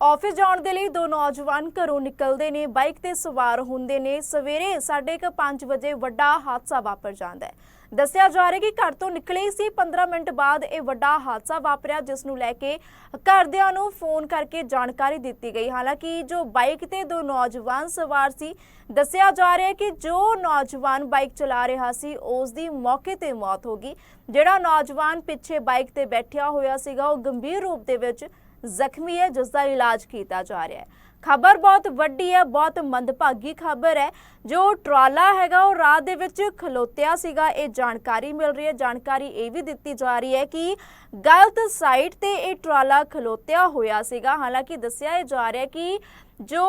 Office ਜਾਣ ਦੇ ਲਈ ਦੋ ਨੌਜਵਾਨ ਘਰੋਂ ਨਿਕਲਦੇ ਨੇ। ਬਾਈਕ ਤੇ ਸਵਾਰ ਹੁੰਦੇ ਨੇ। ਸਵੇਰੇ 5:30 ਵਜੇ ਵੱਡਾ ਹਾਦਸਾ ਵਾਪਰ ਜਾਂਦਾ ਹੈ। ਦੱਸਿਆ ਜਾ ਰਿਹਾ ਕਿ ਘਰ ਤੋਂ ਨਿਕਲੇ ਸੀ। 15 ਮਿੰਟ ਬਾਅਦ ਇਹ ਵੱਡਾ ਹਾਦਸਾ ਵਾਪਰਿਆ, ਜਿਸ ਨੂੰ ਲੈ ਕੇ ਘਰਦਿਆਂ ਨੂੰ ਫੋਨ ਕਰਕੇ ਜਾਣਕਾਰੀ ਦਿੱਤੀ ਗਈ। ਹਾਲਾਂਕਿ ਜੋ ਬਾਈਕ ਤੇ ਦੋ ਨੌਜਵਾਨ ਸਵਾਰ ਸੀ, ਦੱਸਿਆ ਜਾ ਰਿਹਾ ਕਿ ਜੋ ਨੌਜਵਾਨ ਬਾਈਕ ਚਲਾ ਰਿਹਾ ਸੀ, ਉਸ ਦੀ ਮੌਕੇ ਤੇ ਮੌਤ ਹੋ ਗਈ। ਜਿਹੜਾ ਨੌਜਵਾਨ ਪਿੱਛੇ ਬਾਈਕ ਤੇ ਬੈਠਿਆ ਹੋਇਆ ਸੀਗਾ, ਉਹ ਗੰਭੀਰ ਰੂਪ ਦੇ ਵਿੱਚ ਜ਼ਖਮੀ ਹੈ ਜਿਸ ਦਾ ਇਲਾਜ ਕੀਤਾ ਜਾ ਰਿਹਾ ਹੈ। ਖਬਰ ਬਹੁਤ ਵੱਡੀ ਹੈ, ਬਹੁਤ ਮੰਦਭਾਗੀ ਖਬਰ ਹੈ। ਜੋ ਟਰਾਲਾ ਹੈਗਾ, ਉਹ ਰਾਹ ਦੇ ਵਿੱਚ ਖਲੋਤਿਆ ਸੀਗਾ, ਇਹ ਜਾਣਕਾਰੀ ਮਿਲ ਰਹੀ ਹੈ। ਜਾਣਕਾਰੀ ਇਹ ਵੀ ਦਿੱਤੀ ਜਾ ਰਹੀ ਹੈ ਕਿ ਗਲਤ ਸਾਈਟ ਤੇ ਇਹ ਟਰਾਲਾ ਖਲੋਤਿਆ ਹੋਇਆ ਸੀਗਾ। ਹਾਲਾਂਕਿ ਦੱਸਿਆ ਇਹ ਜਾ ਰਿਹਾ ਕਿ ਜੋ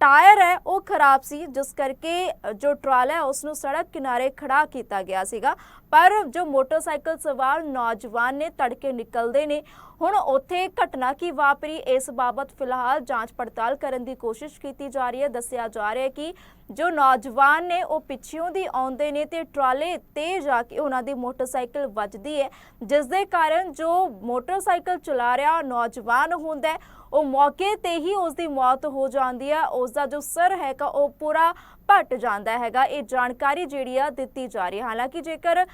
ਟਾਇਰ ਹੈ, ਉਹ ਖਰਾਬ ਸੀ, ਜਿਸ ਕਰਕੇ ਜੋ ਟਰਾਲਾ ਹੈ ਉਸ ਨੂੰ ਸੜਕ ਕਿਨਾਰੇ ਖੜਾ ਕੀਤਾ ਗਿਆ ਸੀਗਾ। ਪਰ ਜੋ ਮੋਟਰਸਾਈਕਲ ਸਵਾਰ ਨੌਜਵਾਨ ਨੇ ਤੜਕੇ ਨਿਕਲਦੇ ਨੇ, ਹੁਣ ਉੱਥੇ ਘਟਨਾ ਕੀ ਵਾਪਰੀ, ਇਸ ਬਾਬਤ ਫਿਲਹਾਲ ਜਾਂਚ ਪੜਤਾਲ ਕਰਨ ਦੀ ਕੋਸ਼ਿਸ਼ ਕੀਤੀ ਜਾ ਰਹੀ ਹੈ। ਦੱਸਿਆ ਜਾ ਰਿਹਾ ਹੈ ਕਿ ਜੋ ਨੌਜਵਾਨ ਨੇ, ਉਹ ਪਿੱਛਿਓਂ ਦੀ ਆਉਂਦੇ ਨੇ ਤੇ ਟਰਾਲੇ ਤੇ ਜਾ ਕੇ ਉਹਨਾਂ ਦੀ ਮੋਟਰਸਾਈਕਲ ਵੱਜਦੀ ਹੈ। ਜਿਸ ਦੇ ਕਾਰਨ ਜੋ ਮੋਟਰਸਾਈਕਲ ਚਲਾ ਰਿਹਾ ਨੌਜਵਾਨ ਹੁੰਦਾ ਹੈ। ਉਹ ਮੌਕੇ ਤੇ ਹੀ ਉਸ ਦੀ ਮੌਤ ਹੋ ਜਾਂਦੀ ਹੈ ਉਸ ਦਾ ਜੋ ਸਰ ਹੈਗਾ, ਉਹ ਪੂਰਾ ਪਟ ਜਾਂਦਾ ਹੈਗਾ। ਇਹ ਜਾਣਕਾਰੀ ਜਿਹੜੀ ਆ, ਦਿੱਤੀ ਜਾ ਰਹੀ ਹੈ ਹਾਲਾਂਕਿ ਜੇਕਰ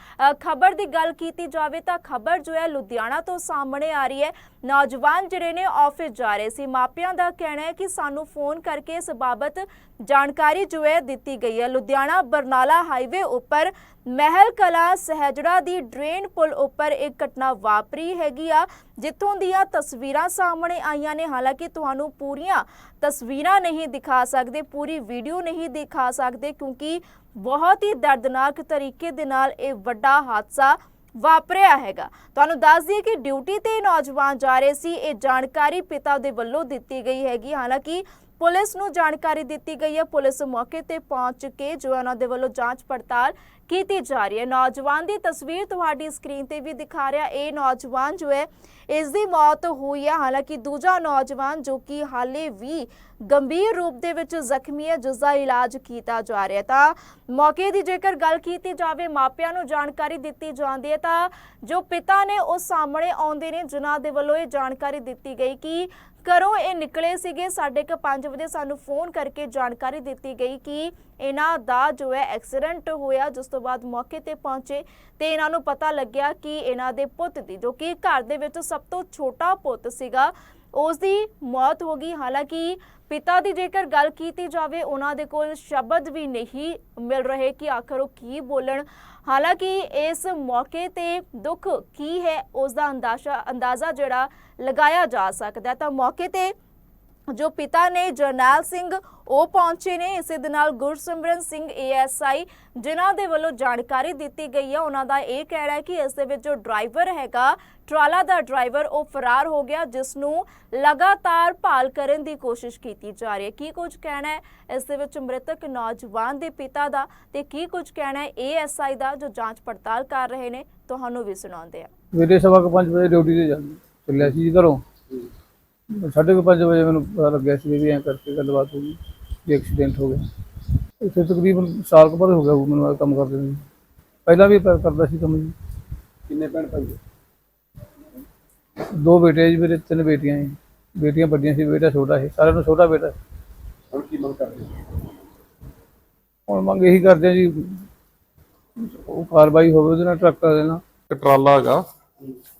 ਖਬਰ ਦੀ ਗੱਲ ਕੀਤੀ ਜਾਵੇ ਤਾਂ ਖਬਰ ਜੋ ਹੈ, ਲੁਧਿਆਣਾ ਤੋਂ ਸਾਹਮਣੇ ਆ ਰਹੀ ਹੈ। ਨੌਜਵਾਨ ਜਿਹੜੇ ਨੇ ਆਫਿਸ ਜਾ ਰਹੇ ਸੀ। ਮਾਪਿਆਂ ਦਾ ਕਹਿਣਾ ਹੈ ਕਿ ਸਾਨੂੰ ਫੋਨ ਕਰਕੇ ਇਸ ਬਾਬਤ ਜਾਣਕਾਰੀ ਜੋ ਹੈ, ਦਿੱਤੀ ਗਈ ਹੈ। ਲੁਧਿਆਣਾ ਬਰਨਾਲਾ ਹਾਈਵੇ ਉੱਪਰ ਮਹਿਲ ਕਲਾ ਸਹਿਜੜਾ ਦੀ ਡਰੇਨ ਪੁਲ ਉੱਪਰ ਇੱਕ ਘਟਨਾ ਵਾਪਰੀ ਹੈਗੀ ਆ। ਜਿੱਥੋਂ ਦੀਆਂ ਤਸਵੀਰਾਂ ਸਾਹਮਣੇ ਆਈਆਂ ਨੇ। ਹਾਲਾਂਕਿ ਤੁਹਾਨੂੰ ਪੂਰੀਆਂ ਤਸਵੀਰਾਂ ਨਹੀਂ ਦਿਖਾ ਸਕਦੇ, ਪੂਰੀ ਵੀਡੀਓ ਨਹੀਂ ਦਿਖਾ ਸਕਦੇ ਕਿਉਂਕਿ ਬਹੁਤ ਹੀ ਦਰਦਨਾਕ ਤਰੀਕੇ ਦੇ ਨਾਲ ਇਹ ਵੱਡਾ ਹਾਦਸਾ ਵਾਪਰਿਆ ਹੈਗਾ। ਤੁਹਾਨੂੰ ਦੱਸ ਦਈਏ ਕਿ ਡਿਊਟੀ ਤੇ ਨੌਜਵਾਨ ਜਾ ਰਹੇ ਸੀ, ਇਹ ਜਾਣਕਾਰੀ ਪਿਤਾ ਦੇ ਵੱਲੋਂ ਦਿੱਤੀ ਗਈ ਹੈਗੀ। ਹਾਲਾਂਕਿ ਪੁਲਿਸ ਨੂੰ ਜਾਣਕਾਰੀ ਦਿੱਤੀ ਗਈ ਹੈ। ਪੁਲਿਸ ਮੌਕੇ ਤੇ ਪਹੁੰਚ ਕੇ ਜੋ ਉਹਨਾਂ ਦੇ ਵੱਲੋਂ ਜਾਂਚ ਪੜਤਾਲ ਕੀਤੀ ਜਾ ਰਹੀ ਹੈ। ਨੌਜਵਾਨ ਦੀ ਤਸਵੀਰ ਤੁਹਾਡੀ ਸਕਰੀਨ ਤੇ ਵੀ ਦਿਖਾ ਰਿਹਾ। ਇਹ ਨੌਜਵਾਨ ਜੋ ਹੈ ਇਸ ਦੀ ਮੌਤ ਹੋਈ ਹੈ ਹਾਲਾਂਕਿ ਦੂਜਾ ਨੌਜਵਾਨ ਜੋ ਕਿ ਹਾਲੇ ਵੀ ਗੰਭੀਰ ਰੂਪ ਦੇ ਵਿੱਚ ਜ਼ਖਮੀ ਹੈ ਜਿਸ ਦਾ ਇਲਾਜ ਕੀਤਾ ਜਾ ਰਿਹਾ ਤਾਂ ਮੌਕੇ ਦੀ ਜੇਕਰ ਗੱਲ ਕੀਤੀ ਜਾਵੇ, ਮਾਪਿਆਂ ਨੂੰ ਜਾਣਕਾਰੀ ਦਿੱਤੀ ਜਾਂਦੀ ਹੈ। ਤਾਂ ਜੋ ਪਿਤਾ ਨੇ ਉਹ ਸਾਹਮਣੇ ਆਉਂਦੇ ਨੇ, ਜਿਨ੍ਹਾਂ ਦੇ ਵੱਲੋਂ ਇਹ ਜਾਣਕਾਰੀ ਦਿੱਤੀ ਗਈ ਕਿ ਘਰੋਂ ਇਹ ਨਿਕਲੇ ਸੀਗੇ। ਸਾਡੇ ਕੁ ਪੰਜ ਵਜੇ ਸਾਨੂੰ ਫੋਨ ਕਰਕੇ ਜਾਣਕਾਰੀ ਦਿੱਤੀ ਗਈ ਕਿ ਇਹਨਾਂ ਦਾ ਜੋ ਹੈ, ਐਕਸੀਡੈਂਟ ਹੋਇਆ, ਜਿਸ ਤੋਂ ਬਾਅਦ ਮੌਕੇ ਤੇ ਪਹੁੰਚੇ ਤੇ ਇਹਨਾਂ ਨੂੰ ਪਤਾ ਲੱਗਿਆ ਕਿ ਇਹਨਾਂ ਦੇ ਪੁੱਤ ਦੀ, ਜੋ ਕਿ ਘਰ ਦੇ ਵਿੱਚ ਸਭ ਤੋਂ ਛੋਟਾ ਪੁੱਤ ਸੀਗਾ ਉਸ ਦੀ ਮੌਤ ਹੋ ਗਈ। ਹਾਲਾਂਕਿ ਪਿਤਾ ਦੀ ਜੇਕਰ ਗੱਲ ਕੀਤੀ ਜਾਵੇ, ਉਹਨਾਂ ਦੇ ਕੋਲ ਸ਼ਬਦ ਵੀ ਨਹੀਂ ਮਿਲ ਰਹੇ ਕਿ ਆਖਰ ਉਹ ਕੀ ਬੋਲਣ। ਹਾਲਾਂਕਿ ਇਸ ਮੌਕੇ ਤੇ ਦੁੱਖ ਕੀ ਹੈ ਉਸ ਦਾ ਅੰਦਾਜ਼ਾ ਅੰਦਾਜ਼ਾ ਜਿਹੜਾ ਲਗਾਇਆ ਜਾ ਸਕਦਾ ਤਾਂ ਮੌਕੇ ਤੇ ਜੋ ਪਿਤਾ ਨੇ ਜਰਨੈਲ ਸਿੰਘ, ਉਹ ਪਹੁੰਚੇ ਨੇ। ਇਸੇ ਦੇ ਨਾਲ ਗੁਰਸਿਮਰਨ ਸਿੰਘ ਏਐਸਆਈ, ਜਿਨ੍ਹਾਂ ਦੇ ਵੱਲੋਂ ਜਾਣਕਾਰੀ ਦਿੱਤੀ ਗਈ ਹੈ ਉਹਨਾਂ ਦਾ ਇਹ ਕਹਿਣਾ ਹੈ ਕਿ ਇਸ ਦੇ ਵਿੱਚ ਜੋ ਡਰਾਈਵਰ ਹੈਗਾ, ਟਰਾਲਾ ਦਾ ਡਰਾਈਵਰ, ਉਹ ਫਰਾਰ ਹੋ ਗਿਆ, ਜਿਸ ਨੂੰ ਲਗਾਤਾਰ ਭਾਲ ਕਰਨ ਦੀ ਕੋਸ਼ਿਸ਼ ਕੀਤੀ ਜਾ ਰਹੀ ਹੈ। ਕੀ ਕੁਝ ਕਹਿਣਾ ਹੈ ਇਸ ਦੇ ਵਿੱਚ ਮ੍ਰਿਤਕ ਨੌਜਵਾਨ ਦੇ ਪਿਤਾ ਦਾ ਤੇ ਕੀ ਕੁਝ ਕਹਿਣਾ ਹੈ ਏਐਸਆਈ ਦਾ, ਜੋ ਜਾਂਚ ਪੜਤਾਲ ਕਰ ਰਹੇ ਨੇ, ਤੁਹਾਨੂੰ ਵੀ ਸੁਣਾਉਂਦੇ ਆ। ਸਵੇਰੇ ਸਵਾ ਕੁ ਵਜੇ ਡਿਊਟੀ ਤੇ ਜਾਂਦੀ। ਚੱਲਿਆ ਸੀ ਘਰੋਂ। ਸਾਢੇ ਕੁ ਪੰਜ ਵਜੇ ਮੈਨੂੰ ਪਤਾ ਲੱਗਿਆ ਸੀ ਵੀ ਐਂ ਕਰਕੇ ਗੱਲਬਾਤ ਹੋ ਗਈ ਵੀ ਐਕਸੀਡੈਂਟ ਹੋ ਗਿਆ। ਇੱਥੇ ਤਕਰੀਬਨ ਸਾਲ ਕੁ ਬਾਅਦ ਹੋ ਗਿਆ ਉਹ ਮੈਨੂੰ ਇਹ ਕੰਮ ਕਰਦੇ ਨੂੰ। ਪਹਿਲਾਂ ਵੀ ਕਰ- ਕਰਦਾ ਸੀ ਕੰਮ ਜੀ। ਕਿੰਨੇ ਭੈਣ ਭਾਈ? ਹੋ? ਦੋ ਬੇਟੇ ਆ ਜੀ ਮੇਰੇ ਤਿੰਨ ਬੇਟੀਆਂ ਜੀ। ਬੇਟੀਆਂ ਵੱਡੀਆਂ ਸੀ ਬੇਟਾ ਛੋਟਾ ਸੀ ਸਾਰਿਆਂ ਨੂੰ ਛੋਟਾ ਬੇਟਾ। ਹੁਣ ਕੀ ਮੰਗ ਕਰਦੇ ਹੋ? ਹੁਣ ਮੰਗ ਇਹੀ ਕਰਦੇ ਆ ਜੀ ਉਹ ਕਾਰਵਾਈ ਹੋਵੇ ਉਹਦੇ ਨਾਲ ਟਰੱਕ ਦੇ ਨਾਲ। ਇੱਕ ਟਰਾਲਾ ਹੈਗਾ।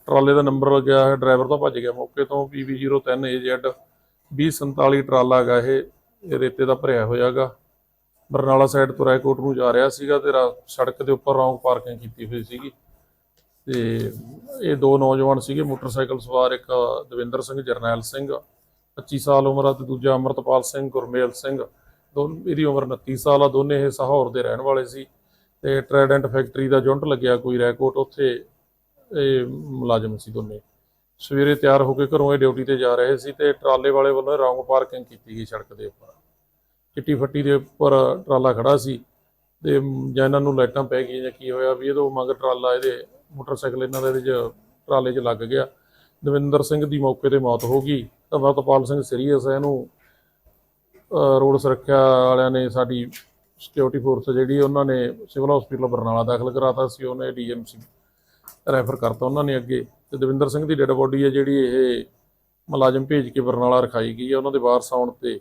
ਟਰਾਲੇ ਦਾ ਨੰਬਰ ਲੱਗਿਆ ਹੈ ਡਰਾਈਵਰ ਤਾਂ ਭੱਜ ਗਿਆ ਮੌਕੇ ਤੋਂ PV03 AZ 2047 ਟਰਾਲਾ ਹੈਗਾ ਇਹ ਰੇਤੇ ਦਾ ਭਰਿਆ ਹੋਇਆਗਾ ਬਰਨਾਲਾ ਸਾਈਡ ਤੋਂ ਰਾਏਕੋਟ ਨੂੰ ਜਾ ਰਿਹਾ ਸੀਗਾ ਤੇ ਰਾ- ਸੜਕ ਦੇ ਉੱਪਰ ਰੌਂਗ ਪਾਰਕਿੰਗ ਕੀਤੀ ਹੋਈ ਸੀਗੀ। ਤੇ ਇਹ ਦੋ ਨੌਜਵਾਨ ਸੀਗੇ, ਮੋਟਰਸਾਈਕਲ ਸਵਾਰ ਇੱਕ ਦਵਿੰਦਰ ਸਿੰਘ, ਜਰਨੈਲ ਸਿੰਘ 25 ਸਾਲ ਉਮਰ ਆ ਤੇ ਦੂਜਾ ਅਮਰਤਪਾਲ ਸਿੰਘ, ਗੁਰਮੇਲ ਸਿੰਘ। ਦੋਨ ਇਹਦੀ ਉਮਰ 29 ਸਾਲ ਆ, ਦੋਨੇ ਇਹ ਸਹੌਰ ਦੇ ਰਹਿਣ ਵਾਲੇ ਸੀ। ਤੇ ਟ੍ਰੈਡੈਂਟ ਫੈਕਟਰੀ ਦਾ ਜੁੰਟ ਲੱਗਿਆ ਕੋਈ ਰੈਕੋਟ ਉੱਥੇ ਇਹ ਮੁਲਾਜ਼ਮ ਸੀ ਦੋਨੇ। ਸਵੇਰੇ ਤਿਆਰ ਹੋ ਕੇ ਘਰੋਂ ਇਹ ਡਿਊਟੀ ਤੇ ਜਾ ਰਹੇ ਸੀ ਤੇ ਟਰਾਲੇ ਵਾਲੇ ਵੱਲੋਂ ਰੌਂਗ ਪਾਰਕਿੰਗ ਕੀਤੀ ਗਈ ਸੜਕ ਦੇ ਉੱਪਰ। ਚਿੱਟੀ ਫੱਟੀ ਦੇ ਉੱਪਰ ਟਰਾਲਾ ਖੜਾ ਸੀ ਤੇ ਜਾਂ ਇਹਨਾਂ ਨੂੰ ਲਾਈਟਾਂ ਪੈ ਗਈਆਂ ਜਾਂ ਕੀ ਹੋਇਆ ਵੀ ਇਹਦੋਂ ਮੰਗ ਟਰਾਲਾ ਇਹਦੇ ਮੋਟਰਸਾਈਕਲ ਇਹਨਾਂ ਦਾ ਇਹਦੇ 'ਚ ਟਰਾਲੇ 'ਚ ਲੱਗ ਗਿਆ। ਦਵਿੰਦਰ ਸਿੰਘ ਦੀ ਮੌਕੇ ਤੇ ਮੌਤ ਹੋ ਗਈ। ਤਾਂ ਅਮਰਤਪਾਲ ਸਿੰਘ ਸੀਰੀਅਸ ਹੈ ਇਹਨੂੰ ਰੋਡ ਸੁਰੱਖਿਆ ਵਾਲਿਆਂ ਨੇ ਸਾਡੀ ਸਿਕਿਉਰਿਟੀ ਫੋਰਸ ਜਿਹੜੀ ਉਹਨਾਂ ਨੇ ਸਿਵਲ ਹਸਪੀਟਲ ਬਰਨਾਲਾ ਦਾਖਲ ਕਰਾਤਾ ਸੀ, ਉਹਨੇ ਡੀਐਮਸੀ ਰੈਫਰ ਕਰਤਾ ਉਹਨਾਂ ਨੇ ਅੱਗੇ। ਤੇ ਦਵਿੰਦਰ ਸਿੰਘ ਦੀ ਡੈੱਡ ਬੋਡੀ ਹੈ ਜਿਹੜੀ ਇਹ ਮੁਲਾਜ਼ਮ ਭੇਜ ਕੇ ਬਰਨਾਲਾ ਰਖਾਈ ਗਈ ਹੈ। ਉਹਨਾਂ ਦੇ ਵਾਰਸ ਆਉਣ ਤੇ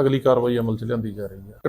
ਅਗਲੀ ਕਾਰਵਾਈ ਅਮਲ 'ਚ ਲਿਆਂਦੀ ਜਾ ਰਹੀ ਹੈ।